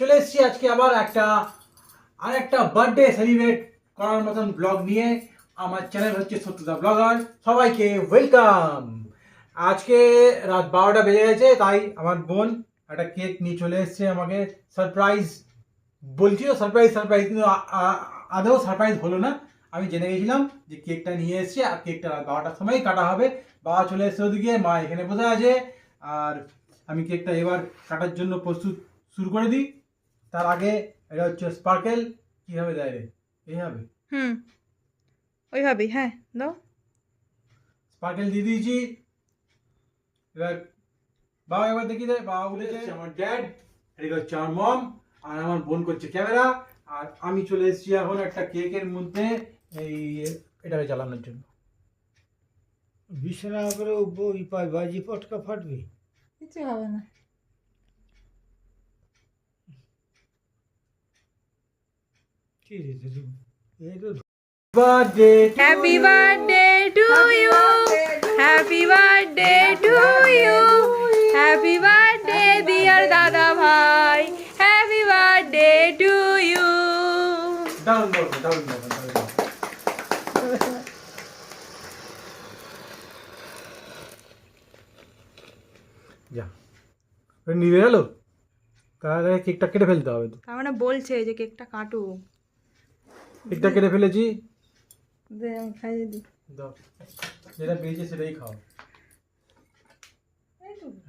চলে এসেছি আজকে আবার একটা আর একটা বার্থডে সেলিব্রেট করার মতন ব্লগ নিয়ে। আমার চ্যানেল হচ্ছে সত্যতা ব্লগার সবাইকে ওয়েলকাম আজকে রাত বারোটা বেজে গেছে, তাই আমার বোন একটা কেক নিয়ে চলে এসেছে আমাকে। সারপ্রাইজ বলছিল সারপ্রাইজ সারপ্রাইজ কিন্তু আদৌ সারপ্রাইজ হলো না। আমি জেনে গেছিলাম যে কেকটা নিয়ে এসেছে, আর কেকটা রাত বারোটার সময় কাটা হবে। বাবা চলে এসছে ওদিকে, মা এখানে বসে আছে। আর আমি কেকটা এবার কাটার জন্য প্রস্তুত শুরু করে দিই। তার আগে এটা হচ্ছে স্পার্কেল কীভাবে দেয় রে? এইভাবে। হুম। ওইভাবেই হ্যাঁ দাও। স্পার্কেল দিয়ে দিয়েছি। এবার বাবা এবার দেখি দে বাবা উঠেছে আমার ড্যাড এদিকে হচ্ছে আমার মম আর আমার বোন করছে ক্যামেরা আর আমি চলে এসেছি এখন একটা কেকের মধ্যে এই এটাকে জ্বালানোর জন্য। বিছানা করে বই পাই বাজি পটকা ফাটবে। কিছু হবে না। Birthday to you happy birthday to you happy birthday dear দাদা ভাই হ্যাপি বার্থডে টু ইউ দারুণ দারুণ দারুণ দারুণ দারুণ যা। নিভে গেল তাহলে কেকটা কেটে ফেলতে হবে তো। তার মানে বলছে যে কেকটা কাটো কেকটা কেটে ফেলেছি। দে আমি খাইয়ে দিই। দাও। যেটা পেয়েছে সেটাই খাও।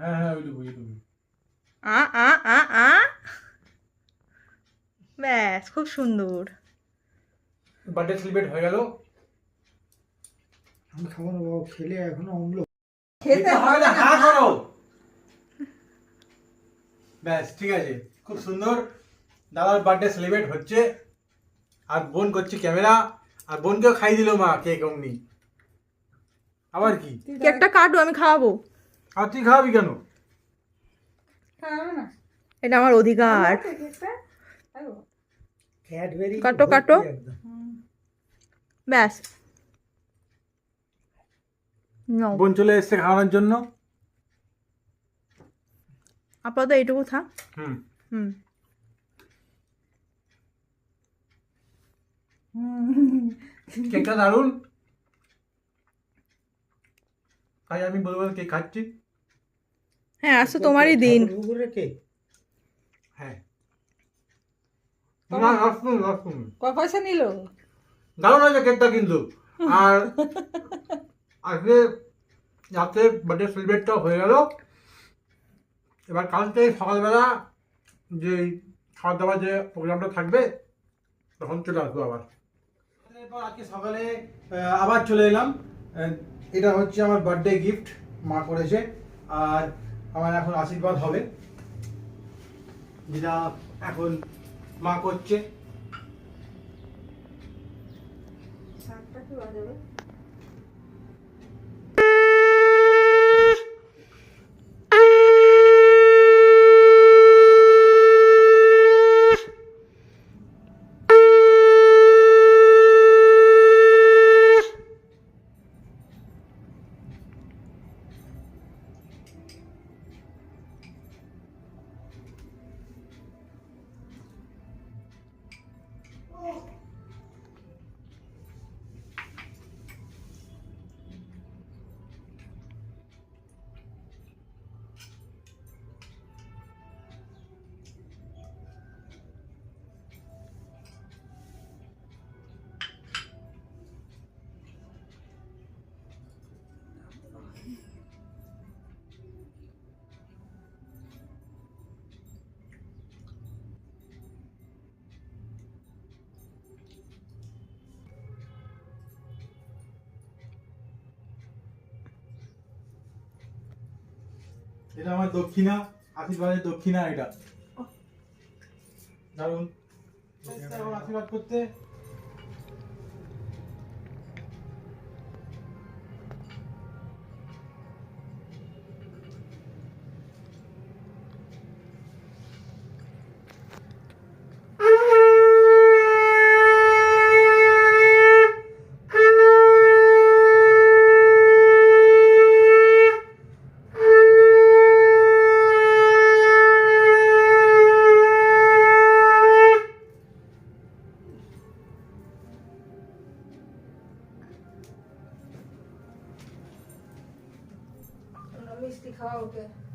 হ্যাঁ হ্যাঁ ওইটুকু ওইটুকু আ আ আ আ। ব্যাস খুব সুন্দর। বার্থডে সেলিব্রেট হয়ে গেল। আমি খাব না বাবা খেলে এখনও অম্ল। খেতে হবে না হ্যাঁ করো। ব্যাস ঠিক আছে খুব সুন্দর। দাদার বার্থডে সেলিব্রেট হচ্ছে। আর বোন করছে ক্যামেরা আর বোনকেও খাই দিল মা কেক অমনি। আবার কি? কেকটা কাটো আমি খাওয়াবো। আর তুই খাওয়াবি কেন? এটা আমার অধিকার। কাটো, কাটো। ব্যাস। বোন চলে এসছে খাওয়ানোর জন্য। আপাতত এইটুকু থাক। হুম। হুম। কেকটা দারুণ তাই আমি বলব কেক খাচ্ছি। হ্যাঁ তো তোমারই দিন। হ্যাঁ। না আসুন আসুন। ক পয়সা নিল? দারুণ হয়েছে কেকটা কিন্তু। আর আজকে রাতে বার্থডে সেলিব্রেটটা হয়ে গেল। এবার কাল থেকে সকালবেলা যে খাওয়া দাওয়ার যে প্রোগ্রামটা থাকবে তখন চলে আসব আবার। এরপর আজকে সকালে আবার চলে এলাম। এটা হচ্ছে আমার বার্থডে গিফট মা করেছে, আর আমার এখন আশীর্বাদ হবে। যেটা এখন মা করছে। Oh. এটা আমার দক্ষিণা আশীর্বাদের দক্ষিণা এটা। দারুণ আশীর্বাদ করতে। पुलिस दिखाओ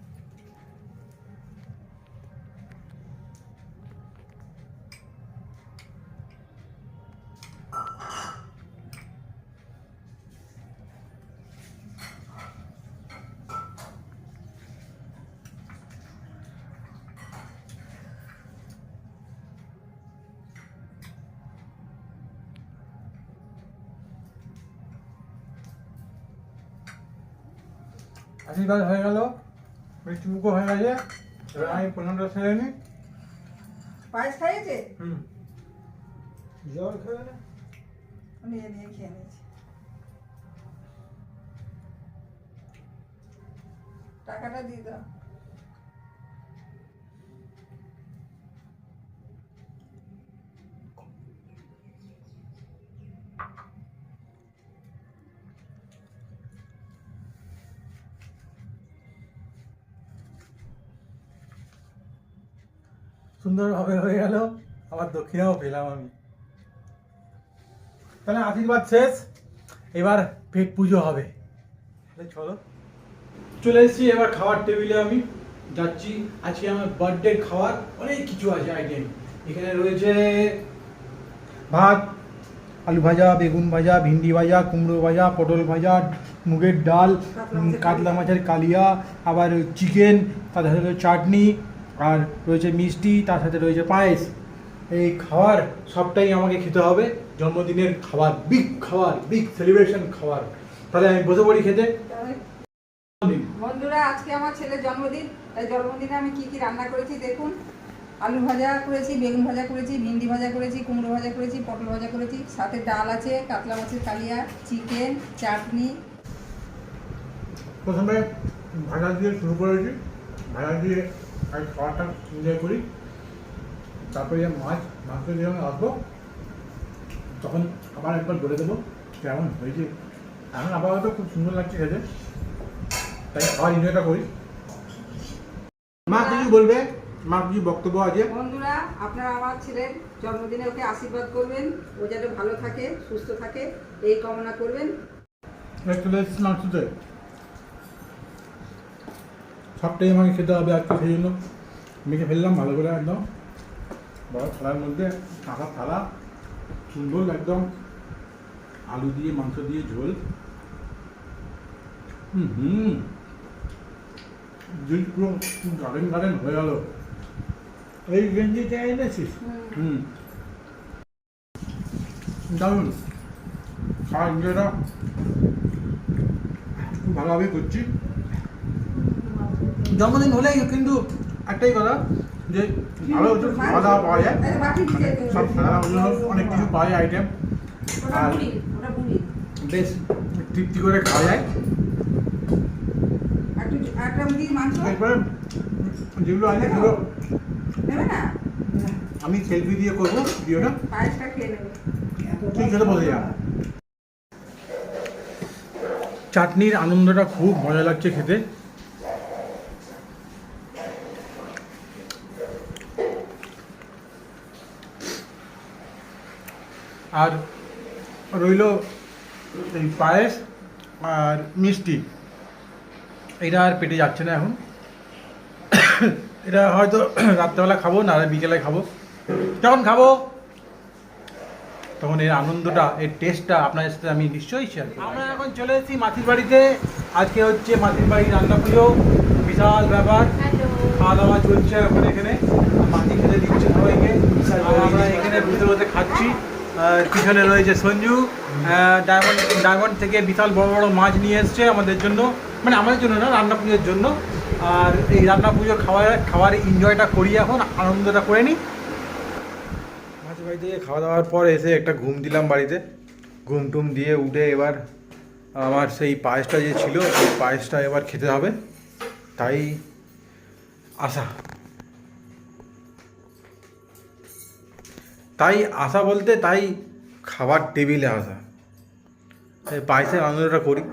আশীর্বাদ হয়ে গেল। মৃত্যুমুখ মুখো হয়ে গেছে। এবার আমি প্রণামটা সেরে নিই। পায়েস খাইয়েছে হুম। জল খাবে না। নিয়ে নিয়ে খেয়ে নিয়েছি। টাকাটা দিয়ে দাও। সুন্দরভাবে হয়ে গেল। আবার দক্ষিণাও পেলাম আমি। তাহলে আশীর্বাদ শেষ। এবার পেট পুজো হবে। চলো। চলে এসেছি এবার খাওয়ার টেবিলে আমি। যাচ্ছি। আজকে আমার বার্থডে খাওয়ার অনেক কিছু আছে আইটেম। এখানে রয়েছে ভাত আলু ভাজা বেগুন ভাজা ভিন্ডি ভাজা কুমড়ো ভাজা পটল ভাজা মুগের ডাল কাতলা মাছের কালিয়া আবার চিকেন সাথে চাটনি আর রয়েছে মিষ্টি তার সাথে রয়েছে পায়েস। এই খাবার সবটাই আমাকে খেতে হবে। জন্মদিনের খাবার বিগ খাবার বিগ সেলিব্রেশন খাবার তাহলে আমি বসে পড়ি খেতে। তাহলে বন্ধুরা আজকে আমার ছেলের জন্মদিন। তাই জন্মদিনে আমি কি কি রান্না করেছি দেখুন। আলু ভাজা করেছি বেগুন ভাজা করেছি ভিন্ডি ভাজা করেছি কুমড়ো ভাজা করেছি পটল ভাজা করেছি। সাথে ডাল আছে কাতলা মাছের কালিয়া চিকেন চাটনি। প্রথমে ভাজা দিয়ে শুরু করেছি। ভাজা দিয়ে আমি খাবারটা এনজয় করি। তারপরে মাছ মাছটা যখন আসব তখন আবার একবার বলে দেবো কেমন হয়েছে। এখন আপাতত খুব সুন্দর লাগছে খেতে। তাই খাওয়ার এনজয়টা করি। মা কিছু বলবে? মা কিছু বক্তব্য আছে? বন্ধুরা আপনারা আমার ছেলের জন্মদিনে ওকে আশীর্বাদ করবেন। ও যাতে ভালো থাকে সুস্থ থাকে এই কামনা করবেন। এসেছি মাংসতে সবটাই আমাকে খেতে হবে আজকে সেই জন্য মেখে ফেললাম ভালো করে একদম। বড় থালার মধ্যে কাঁচা থালা সুন্দর একদম আলু দিয়ে মাংস দিয়ে ঝোল। হুম হুম। দিল পুরো গার্ডেন গার্ডেন হয়ে গেল। এই গেঞ্জিটা এনেছিস? হুম। দারুণ। খাওয়া এনজয়টা খুব ভালোভাবে করছি। জন্মদিন হলেই কিন্তু একটাই কথা যে ভালো খাওয়া দাওয়া পাওয়া যায়। হবে। সব অনেক কিছু পাওয়া যায় আইটেম আর- বেশ তৃপ্তি করে খাওয়া যায়। এরপরে যেগুলো আছে সেগুলো আমি সেলফি দিয়ে করব ভিডিওটা ঠিক খেতে বসে যা। চাটনির আনন্দটা খুব মজা লাগছে খেতে। আর রইল এই পায়েস আর মিষ্টি। এটা আর পেটে যাচ্ছে না এখন। এটা হয়তো রাত্রেবেলা খাব না বিকেলে খাব। যখন খাব তখন এর আনন্দটা এর টেস্টটা আপনাদের সাথে আমি নিশ্চয়ই শেয়ার করব। আমরা এখন চলে এসেছি মাটির বাড়িতে। আজকে হচ্ছে মাটির বাড়ির রান্না পুজো। বিশাল ব্যাপার। খাওয়া দাওয়া চলছে এখন এখানে। মাটি খেতে দিচ্ছে সবাইকে। আমরা এখানে বসে খাচ্ছি। পিছনে রয়েছে সঞ্জু ডায়মন্ড ডায়মন্ড থেকে বিশাল বড় বড় মাছ নিয়ে এসছে আমাদের জন্য। মানে আমাদের জন্য না, রান্না পুজোর জন্য। আর এই রান্না পুজো খাওয়ার খাওয়ার এনজয়টা করি এখন, আনন্দটা করে নিই। মাছ বাড়ি থেকে খাওয়া দাওয়ার পর এসে একটা ঘুম দিলাম বাড়িতে। ঘুম টুম দিয়ে উঠে এবার আমার সেই পায়েসটা যে ছিল, সেই পায়েসটা এবার খেতে হবে। তাই আশা। তাই আসা বলতে তাই খাবার টেবিলে আসা। তাই পায়েসের আনন্দটা করি।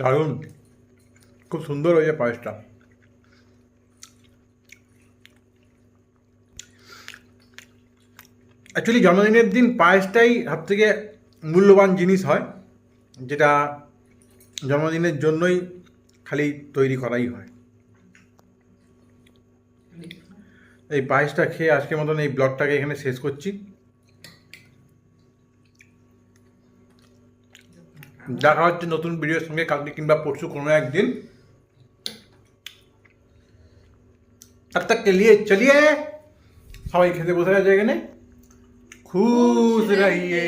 দারুণ। খুব সুন্দর হয়েছে পায়েসটা। অ্যাকচুয়ালি জন্মদিনের দিন পায়েসটাই সব থেকে মূল্যবান জিনিস হয়, যেটা জন্মদিনের জন্যই খালি তৈরি করাই হয়। এই পায়েসটা খেয়ে আজকের মতন এই ব্লগটাকে এখানে শেষ করছি। দেখা হচ্ছে নতুন ভিডিওর সঙ্গে কালকে কিংবা পরশু কোনো একদিন তব তক কে লিয়ে চলিয়ে সবাই খেতে বসে আছে এখানে। খুশ রহিয়ে।